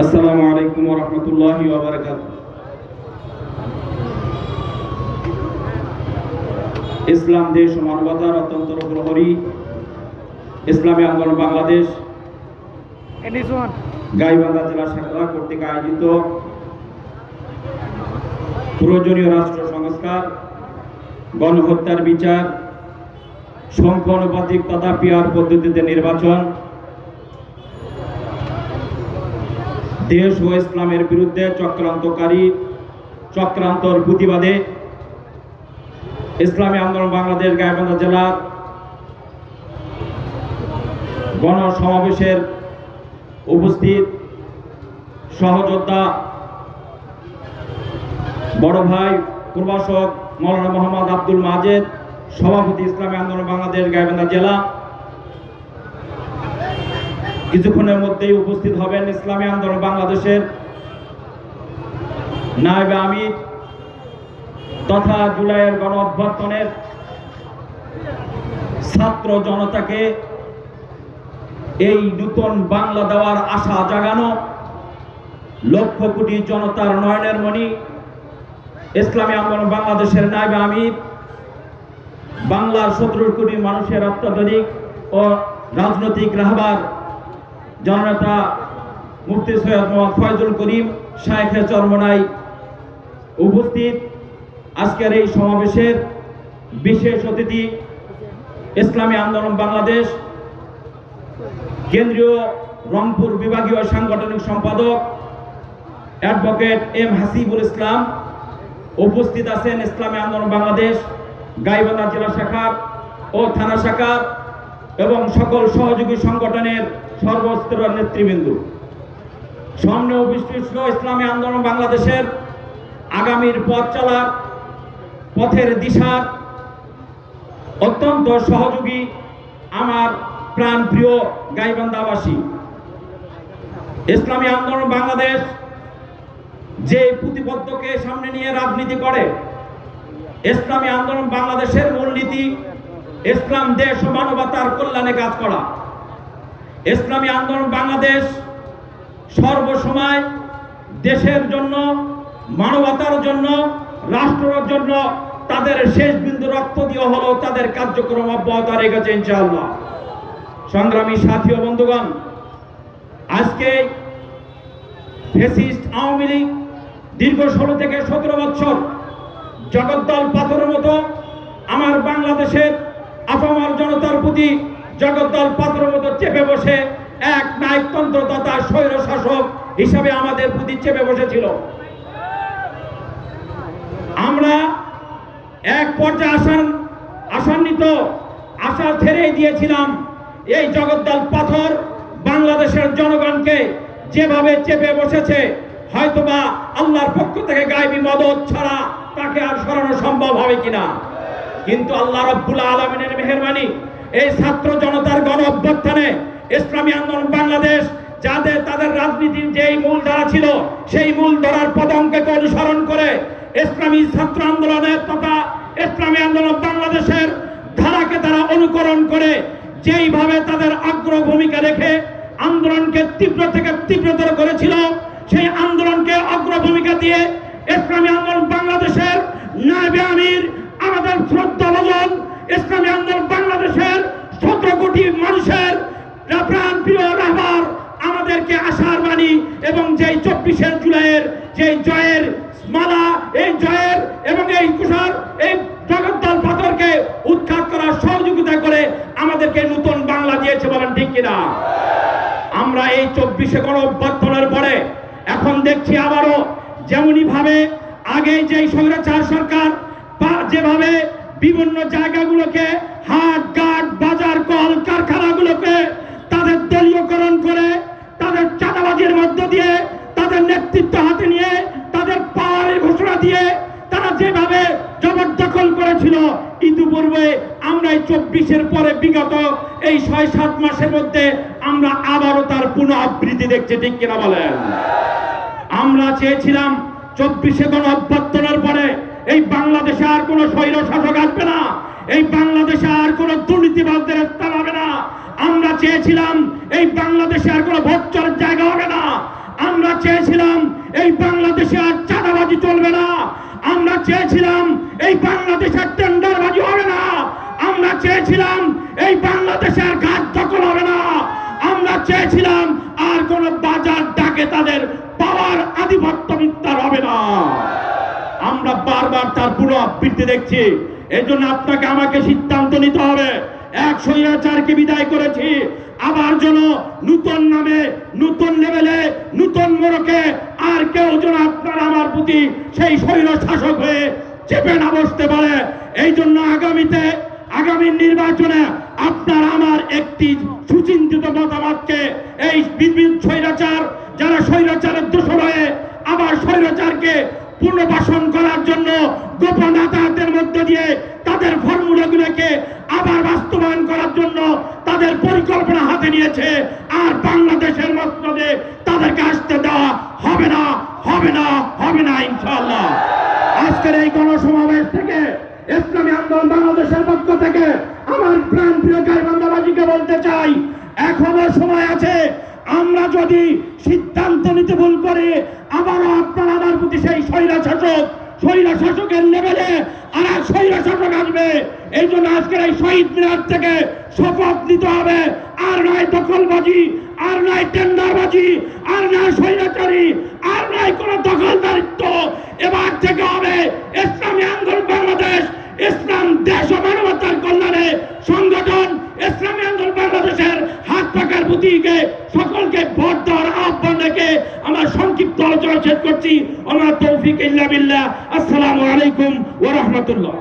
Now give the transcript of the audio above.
আসসালামু আলাইকুম ওয়া রাহমাতুল্লাহি ওয়া বারাকাতুহু। ইসলাম দেশ ও মানবতার অত্যন্ত প্রহরী। ইসলামী আন্দোলন বাংলাদেশ. গাইবান্ধা জেলা শাখা কর্তৃক আয়োজিত প্রয়োজনীয় রাষ্ট্র সংস্কার গণহত্যার বিচার সংখ্যানুপাতিক তথা পিয়ার পদ্ধতিতে নির্বাচন দেশ ও ইসলামের বিরুদ্ধে চক্রান্তকারী চক্রান্তর প্রতিবাদে ইসলামী আন্দোলন বাংলাদেশ গাইবান্ধা জেলার গণসমাবেশের উপস্থিত সহযোদ্ধা বড় ভাই প্রভাষক মৌলানা মোহাম্মদ আব্দুল মাজেদ, সভাপতি ইসলামী আন্দোলন বাংলাদেশ গাইবান্ধা জেলা কিছুক্ষণের মধ্যেই উপস্থিত হবেন ইসলামী আন্দোলন বাংলাদেশের নায়েবে আমির তথা জুলাইয়ের গণ অভ্যর্থনের ছাত্র জনতাকে এই নূতন বাংলা দেওয়ার আশা জাগানো লক্ষ কোটি জনতার নয়নের মণি ইসলামী আন্দোলন বাংলাদেশের নাইবে আমির, বাংলার সতেরো কোটি মানুষের অত্যাধুনিক ও রাজনৈতিক রাহবার জননেতা মুফতি সৈয়দ মোহাম্মদ ফয়জুল করিম শায়েখের চরমনাই উপস্থিত আজকের এই সমাবেশের বিশেষ অতিথি ইসলামী আন্দোলন বাংলাদেশ, কেন্দ্রীয় রংপুর বিভাগীয় সাংগঠনিক সম্পাদক অ্যাডভোকেট এম হাসিবুল ইসলাম উপস্থিত আছেন ইসলামী আন্দোলন বাংলাদেশ, গাইবান্ধা জেলা শাখার ও থানা শাখার এবং সকল সহযোগী সংগঠনের সর্বস্তরের নেতৃবৃন্দ। সামনে বিশিষ্ট ইসলামী আন্দোলন বাংলাদেশের আগামীর পথ চলার পথের দিশার অত্যন্ত সহযোগী আমার প্রাণ প্রিয় গাইবান্ধাবাসী। ইসলামী আন্দোলন বাংলাদেশ যে প্রতিবদ্ধকে সামনে নিয়ে রাজনীতি করে, ইসলামী আন্দোলন বাংলাদেশের মূলনীতি, ইসলাম দেশ ও মানবতার কল্যাণে কাজ করা। ইসলামী আন্দোলন বাংলাদেশ সর্বসময় দেশের জন্য, মানবতার জন্য, রাষ্ট্রের জন্য তাদের শেষ বিন্দু রক্ত দিয়ে হলো তাদের কার্যক্রম অব্যাহত রেখেছে ইনশাআল্লাহ। সংগ্রামী সাথী ও বন্ধুগণ, আজকে ফেসিস্ট আওয়ামী লীগ দীর্ঘ ষোলো থেকে সতেরো বছর জগদ্দল পাথরের মতো আমার বাংলাদেশের আপামার জনতার প্রতি জগদ্দল পাথরের মতো চেপে বসে এক নায়কতন্ত্র তথা স্বৈর শাসক হিসাবে আমাদের প্রতি চেপে বসেছিল। আমরা এক পর্যায়ে আসান আসান্বিত আশা ছেড়েই দিয়েছিলাম এই জগদ্দল পাথর বাংলাদেশের জনগণকে যেভাবে চেপে বসেছে, হয়তোবা আল্লাহর পক্ষ থেকে গায়েবী মদত ছাড়া তাকে আর সরানো সম্ভব হবে কিনা। কিন্তু আল্লাহ রব্বুল আলমিনের মেহরবানি এই ছাত্র জনতার গণ অভ্যুত্থানে ইসলামী আন্দোলন বাংলাদেশ যাদের তাদের রাজনীতির যেই মূল ধারা ছিল, সেই মূল ধারার পদঙ্কে অনুসরণ করে ইসলামী ছাত্র আন্দোলনের তথা ইসলামী আন্দোলন বাংলাদেশের ধারাকে তারা অনুকরণ করে, যেইভাবে তাদের আগ্রহ ভূমিকা রেখে আন্দোলনকে তীব্র থেকে তীব্রতর করেছিল, সেই আন্দোলনকে অগ্র ভূমিকা দিয়ে ইসলামী আন্দোলন বাংলাদেশের নায়বে আমির, আমাদের শ্রদ্ধা ইসলামী আন্দোলন বাংলাদেশের সতেরো কোটি মানুষের প্রাণ প্রিয় রাহবার আমাদেরকে আশার বাণী এবং যেই চব্বিশের জুলাইয়ের যেই জয়ের মালা, এই জয়ের এবং এই কুষার এই জগদ্দল পাথরকে উৎখাত করার সহযোগিতা করে আমাদেরকে নতুন বাংলা দিয়েছে বলেন ঠিক কিনা? আমরা এই চব্বিশে গণ অভ্যর্থনের পরে এখন দেখছি আবারও যেমনই ভাবে আগে যেই স্বৈরাচার সরকার যেভাবে বিভিন্ন জায়গাগুলোকে হাট, ঘাট, বাজার, কল, কারখানাগুলোকে তাদের দলীয়করণ করে, তাদের চাঁদাবাজির মধ্য দিয়ে, তাদের নেতৃত্ব হাতে নিয়ে, তাদের পাওয়ারের ঘোষণা দিয়ে তারা যেভাবে জবরদখল করেছিল, ইতিপূর্বে আমরা এই চব্বিশের পরে বিগত এই ছয় সাত মাসের মধ্যে আমরা আবারও তার পুনঃবৃত্তি দেখছি, ঠিক কিনা বলেন? আমরা চেয়েছিলাম চব্বিশে গণ অভ্যর্থনের পরে এই বাংলাদেশে আর কোনো স্বৈর শাসক আসবে না। এই বাংলাদেশে আর কোনো দুর্নীতিবাদদের স্থান হবে না। আমরা চেয়েছিলাম এই বাংলাদেশে আর কোনো ভোট চলার জায়গা হবে না। আমরা চেয়েছিলাম এই বাংলাদেশে আর চাঁদাবাজি চলবে না। আমরা চেয়েছিলাম এই বাংলাদেশে টেন্ডারবাজি হবে না। আমরা চেয়েছিলাম এই বাংলাদেশে আর ঘাট দখল হবে না। আমরা চেয়েছিলাম আর কোন বাজার ডাকে তাদের পাওয়ার আধিপত্য বিস্তার হবে না। আমরা বারবার তার পুনরাবৃত্তি দেখছি। এই জন্য আপনাকে আমাকে সিদ্ধান্ত নিতে হবে। এক স্বৈরাচারকে বিদায় করেছি। আবার যেন নূতন নামে, নূতন লেভেলে, নূতন মোড়কে আর কেউ যেন আপনার আমার প্রতি সেই স্বৈর শাসক হয়ে চেপে না বসতে পারে। এই জন্য আগামীতে, আগামী নির্বাচনে আপনার আমার একটি সুচিন্তিত মতামতকে এই বিদ্যুৎ স্বৈরাচার, যারা স্বৈরাচারের দোষর হয়ে আবার স্বৈরাচারকে পুনর্বাসন করার জন্য গোপন আদালতের মধ্য দিয়ে তাদের ফর্মুলাগুলোকে আবার বাস্তবায়ন করার জন্য তাদের পরিকল্পনা হাতে নিয়েছে। আর বাংলাদেশের মসনদে তাদেরকে আসতে দেওয়া হবে না হবে না হবে না ইনশাল্লাহ আজকের এই গণসমাবেশ থেকে ইসলামী আন্দোলন বাংলাদেশের পক্ষ থেকে আমার প্রাণ প্রিয় গাইবান্ধাবাজিকে বলতে চাই, এখনও সময় আছে আমরা যদি সিদ্ধান্ত নিতে ভুল করি আবারও আপনার আমার প্রতি সেই স্বৈরা শাসক স্বৈরা শাসকের লেভেলে আর স্বৈরা শাসক আসবে। এই জন্য আজকের এই শহীদ মিনার থেকে শপথ নিতে হবে। আর নয় দখলবাজি, আর নয় টেন্ডারবাজি, আর নয় স্বৈরাচারী, আর নয় কোন দখলদারিত্ব। এবার থেকে হবে ইসলামী আন্দোলন বাংলাদেশ, ইসলাম দেশ ও মানবতার কল্যাণে সংগঠন। প্রতীকে, সকলকে ভোট দেওয়ার আহ্বান রেখে আমার সংক্ষিপ্ত আলোচনা শেষ করছি। আমার তৌফিক ইল্লা বিল্লাহ। আসসালামু আলাইকুম ওয়া রাহমাতুল্লাহ।